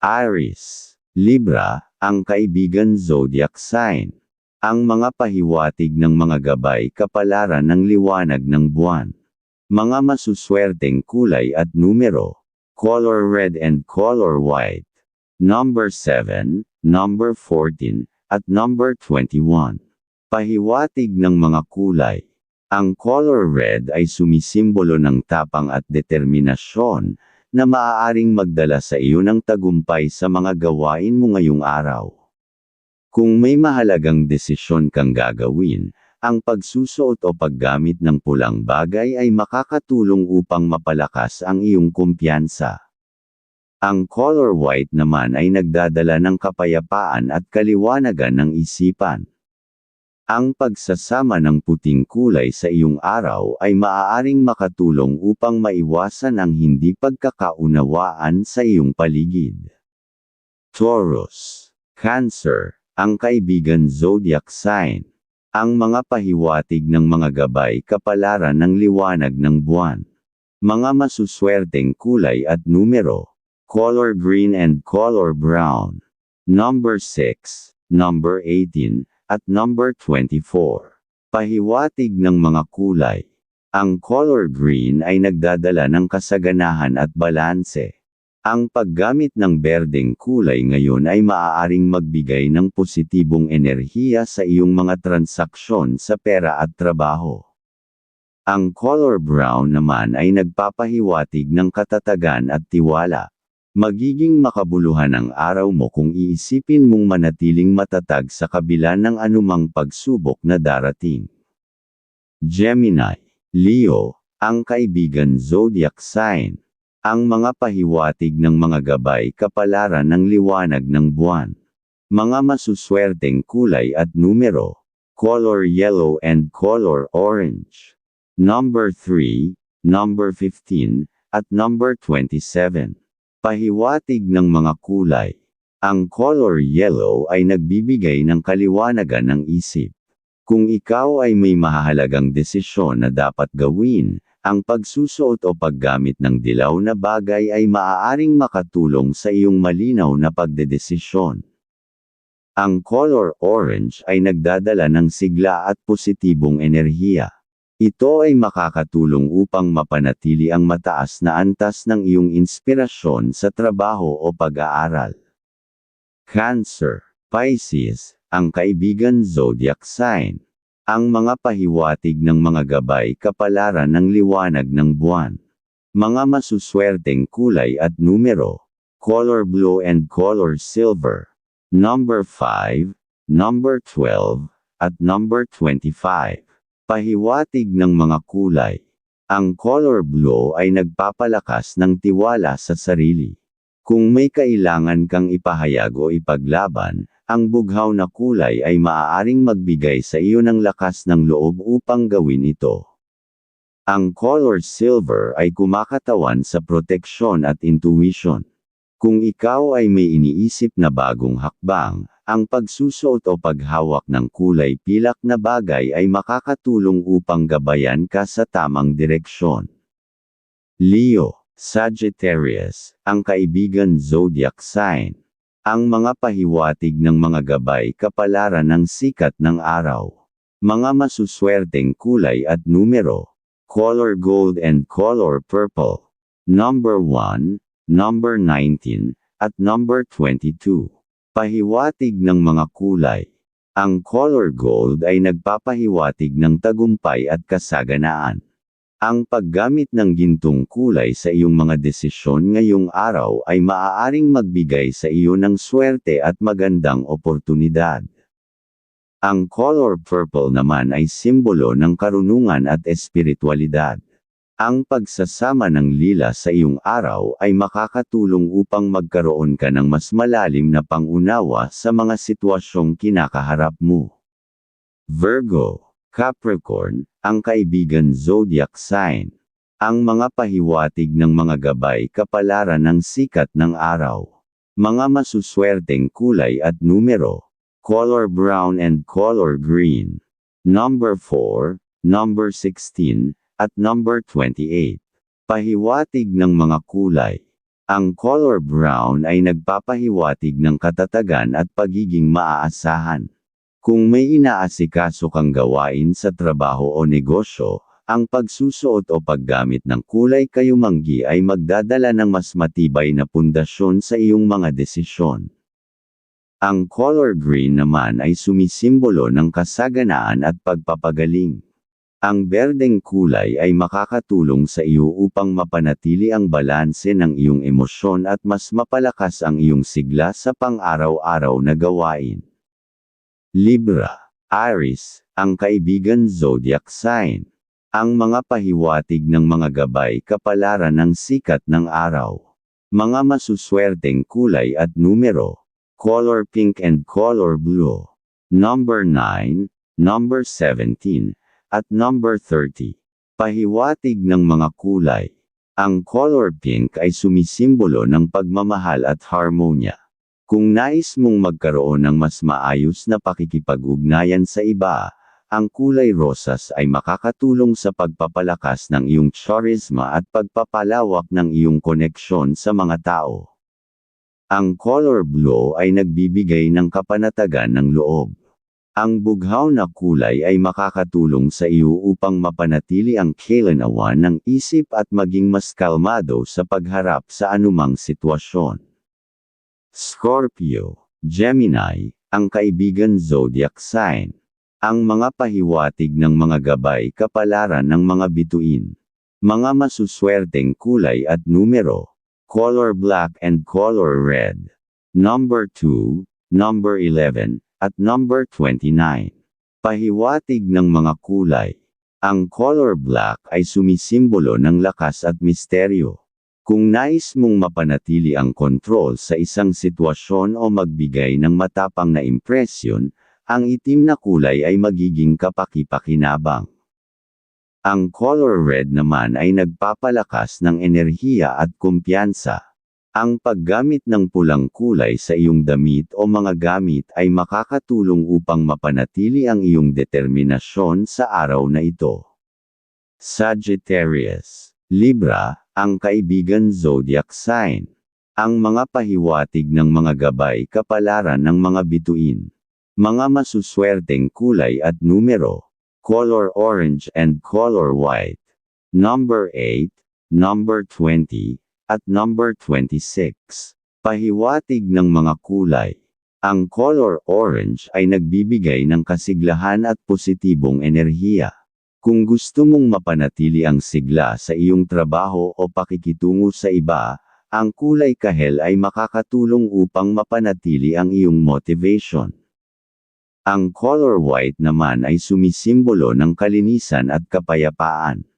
Aries, Libra, ang kaibigan zodiac sign. Ang mga pahiwatig ng mga gabay kapalaran ng liwanag ng buwan. Mga masuswerteng kulay at numero. Color red and color white. Number 7, number 14, at number 21. Pahiwatig ng mga kulay. Ang color red ay sumisimbolo ng tapang at determinasyon, na maaaring magdala sa iyo ng tagumpay sa mga gawain mo ngayong araw. Kung may mahalagang desisyon kang gagawin, ang pagsusuot o paggamit ng pulang bagay ay makakatulong upang mapalakas ang iyong kumpiyansa. Ang color white naman ay nagdadala ng kapayapaan at kaliwanagan ng isipan. Ang pagsasama ng puting kulay sa iyong araw ay maaaring makatulong upang maiwasan ang hindi pagkakaunawaan sa iyong paligid. Taurus, Cancer, ang kaibigan zodiac sign. Ang mga pahiwatig ng mga gabay kapalaran ng liwanag ng buwan. Mga masuswerteng kulay at numero. Color green and color brown. Number 6, number 18, at number 24. Pahiwatig ng mga kulay. Ang color green ay nagdadala ng kasaganahan at balanse. Ang paggamit ng berdeng kulay ngayon ay maaaring magbigay ng positibong enerhiya sa iyong mga transaksyon sa pera at trabaho. Ang color brown naman ay nagpapahiwatig ng katatagan at tiwala. Magiging makabuluhan ang araw mo kung iisipin mong manatiling matatag sa kabila ng anumang pagsubok na darating. Gemini, Leo, ang kaibigan zodiac sign. Ang mga pahiwatig ng mga gabay kapalaran ng liwanag ng buwan. Mga masuswerteng kulay at numero. Color yellow and color orange. Number 3, number 15, at number 27. Pahiwatig ng mga kulay. Ang color yellow ay nagbibigay ng kaliwanagan ng isip. Kung ikaw ay may mahalagang desisyon na dapat gawin, ang pagsusuot o paggamit ng dilaw na bagay ay maaaring makatulong sa iyong malinaw na pagdedesisyon. Ang color orange ay nagdadala ng sigla at positibong enerhiya. Ito ay makakatulong upang mapanatili ang mataas na antas ng iyong inspirasyon sa trabaho o pag-aaral. Cancer, Pisces, ang kaibigan zodiac sign. Ang mga pahiwatig ng mga gabay kapalaran ng liwanag ng buwan. Mga masuswerteng kulay at numero. Color blue and color silver. Number 5, number 12, at number 25. Pahiwatig ng mga kulay. Ang color blue ay nagpapalakas ng tiwala sa sarili. Kung may kailangan kang ipahayag o ipaglaban, ang bughaw na kulay ay maaaring magbigay sa iyo ng lakas ng loob upang gawin ito. Ang color silver ay kumakatawan sa proteksyon at intuition. Kung ikaw ay may iniisip na bagong hakbang, ang pagsusuot o paghawak ng kulay pilak na bagay ay makakatulong upang gabayan ka sa tamang direksyon. Leo, Sagittarius, ang kaibigan zodiac sign. Ang mga pahiwatig ng mga gabay kapalaran ng sikat ng araw. Mga masuswerteng kulay at numero. Color gold and color purple. Number 1, number 19, at number 22. Pahiwatig ng mga kulay. Ang color gold ay nagpapahiwatig ng tagumpay at kasaganaan. Ang paggamit ng gintong kulay sa iyong mga desisyon ngayong araw ay maaaring magbigay sa iyo ng swerte at magandang oportunidad. Ang color purple naman ay simbolo ng karunungan at espiritualidad. Ang pagsasama ng lila sa iyong araw ay makakatulong upang magkaroon ka ng mas malalim na pangunawa sa mga sitwasyong kinakaharap mo. Virgo Capricorn, ang kaibigan zodiac sign. Ang mga pahiwatig ng mga gabay kapalaran ng sikat ng araw. Mga masuswerteng kulay at numero. Color brown and color green. Number 4, number 16, at number 28. Pahiwatig ng mga kulay. Ang color brown ay nagpapahiwatig ng katatagan at pagiging maaasahan. Kung may inaasikaso kang gawain sa trabaho o negosyo, ang pagsusuot o paggamit ng kulay kayumanggi ay magdadala ng mas matibay na pundasyon sa iyong mga desisyon. Ang color green naman ay sumisimbolo ng kasaganaan at pagpapagaling. Ang berdeng kulay ay makakatulong sa iyo upang mapanatili ang balanse ng iyong emosyon at mas mapalakas ang iyong sigla sa pang-araw-araw na gawain. Libra, Aries, ang kaibigan zodiac sign. Ang mga pahiwatig ng mga gabay kapalaran ng sikat ng araw. Mga masuswerteng kulay at numero. Color pink and color blue. Number 9, number 17, at number 30. Pahiwatig ng mga kulay. Ang color pink ay sumisimbolo ng pagmamahal at harmonya. Kung nais mong magkaroon ng mas maayos na pakikipag-ugnayan sa iba, ang kulay rosas ay makakatulong sa pagpapalakas ng iyong charisma at pagpapalawak ng iyong koneksyon sa mga tao. Ang color blue ay nagbibigay ng kapanatagan ng loob. Ang bughaw na kulay ay makakatulong sa iyo upang mapanatili ang kailanawan ng isip at maging mas kalmado sa pagharap sa anumang sitwasyon. Scorpio, Gemini, ang kaibigan zodiac sign. Ang mga pahiwatig ng mga gabay kapalaran ng mga bituin. Mga masuswerteng kulay at numero. Color black and color red. Number 2, number 11, at number 29. Pahiwatig ng mga kulay. Ang color black ay sumisimbolo ng lakas at misteryo. Kung nais mong mapanatili ang kontrol sa isang sitwasyon o magbigay ng matapang na impresyon, ang itim na kulay ay magiging kapaki-pakinabang. Ang color red naman ay nagpapalakas ng enerhiya at kumpiyansa. Ang paggamit ng pulang kulay sa iyong damit o mga gamit ay makakatulong upang mapanatili ang iyong determinasyon sa araw na ito. Sagittarius, Libra, ang kaibigan zodiac sign. Ang mga pahiwatig ng mga gabay kapalaran ng mga bituin. Mga masuswerteng kulay at numero. Color orange and color white. Number 8, number 20, at number 26. Pahiwatig ng mga kulay. Ang color orange ay nagbibigay ng kasiglahan at positibong enerhiya. Kung gusto mong mapanatili ang sigla sa iyong trabaho o pakikitungo sa iba, ang kulay kahel ay makakatulong upang mapanatili ang iyong motivation. Ang color white naman ay sumisimbolo ng kalinisan at kapayapaan.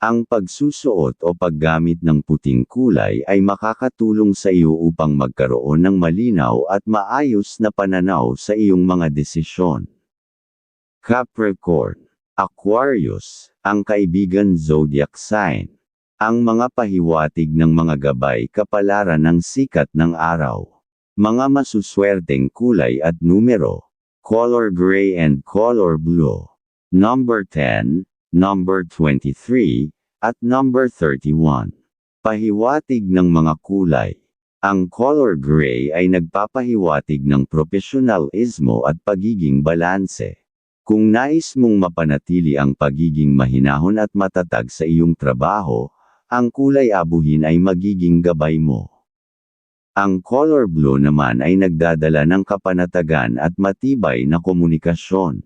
Ang pagsusuot o paggamit ng puting kulay ay makakatulong sa iyo upang magkaroon ng malinaw at maayos na pananaw sa iyong mga desisyon. Capricorn, Aquarius, ang kaibigan zodiac sign. Ang mga pahiwatig ng mga gabay kapalaran ng sikat ng araw. Mga masuswerteng kulay at numero. Color gray and color blue. Number 10, number 23, at number 31. Pahiwatig ng mga kulay. Ang color gray ay nagpapahiwatig ng profesionalismo at pagiging balanse. Kung nais mong mapanatili ang pagiging mahinahon at matatag sa iyong trabaho, ang kulay abuhin ay magiging gabay mo. Ang color blue naman ay nagdadala ng kapanatagan at matibay na komunikasyon.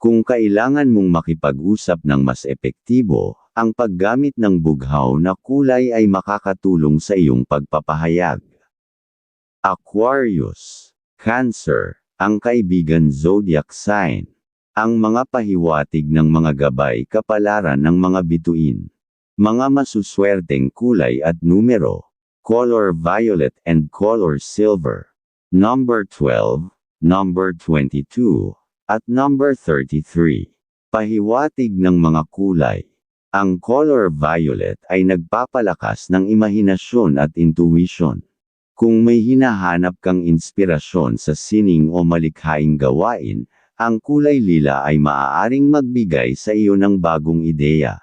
Kung kailangan mong makipag-usap ng mas epektibo, ang paggamit ng bughaw na kulay ay makakatulong sa iyong pagpapahayag. Aquarius, Cancer, ang kaibigan zodiac sign. Ang mga pahiwatig ng mga gabay kapalaran ng mga bituin. Mga masuswerteng kulay at numero. Color violet and color silver. Number 12, number 22, at number 33. Pahiwatig ng mga kulay. Ang color violet ay nagpapalakas ng imahinasyon at intuition. Kung may hinahanap kang inspirasyon sa sining o malikhaing gawain, ang kulay lila ay maaaring magbigay sa iyo ng bagong ideya.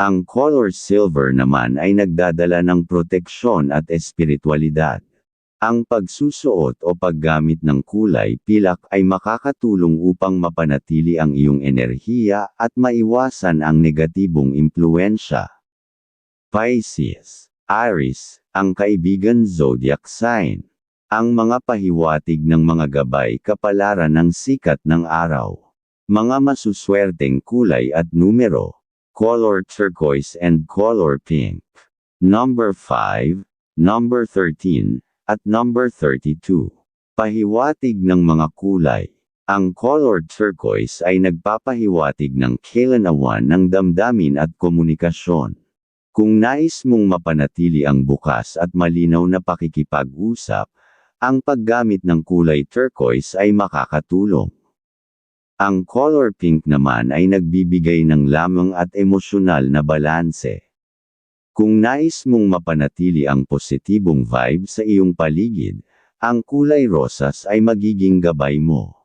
Ang color silver naman ay nagdadala ng proteksyon at espiritualidad. Ang pagsusuot o paggamit ng kulay pilak ay makakatulong upang mapanatili ang iyong enerhiya at maiwasan ang negatibong impluensya. Pisces, Aries, ang kaibigan zodiac sign. Ang mga pahiwatig ng mga gabay kapalaran ng sikat ng araw. Mga masuswerteng kulay at numero. Color turquoise and color pink. Number 5, number 13, at number 32. Pahiwatig ng mga kulay. Ang color turquoise ay nagpapahiwatig ng kailanawan ng damdamin at komunikasyon. Kung nais mong mapanatili ang bukas at malinaw na pakikipag-usap, ang paggamit ng kulay turquoise ay makakatulong. Ang color pink naman ay nagbibigay ng lamang at emosyonal na balanse. Kung nais mong mapanatili ang positibong vibe sa iyong paligid, ang kulay rosas ay magiging gabay mo.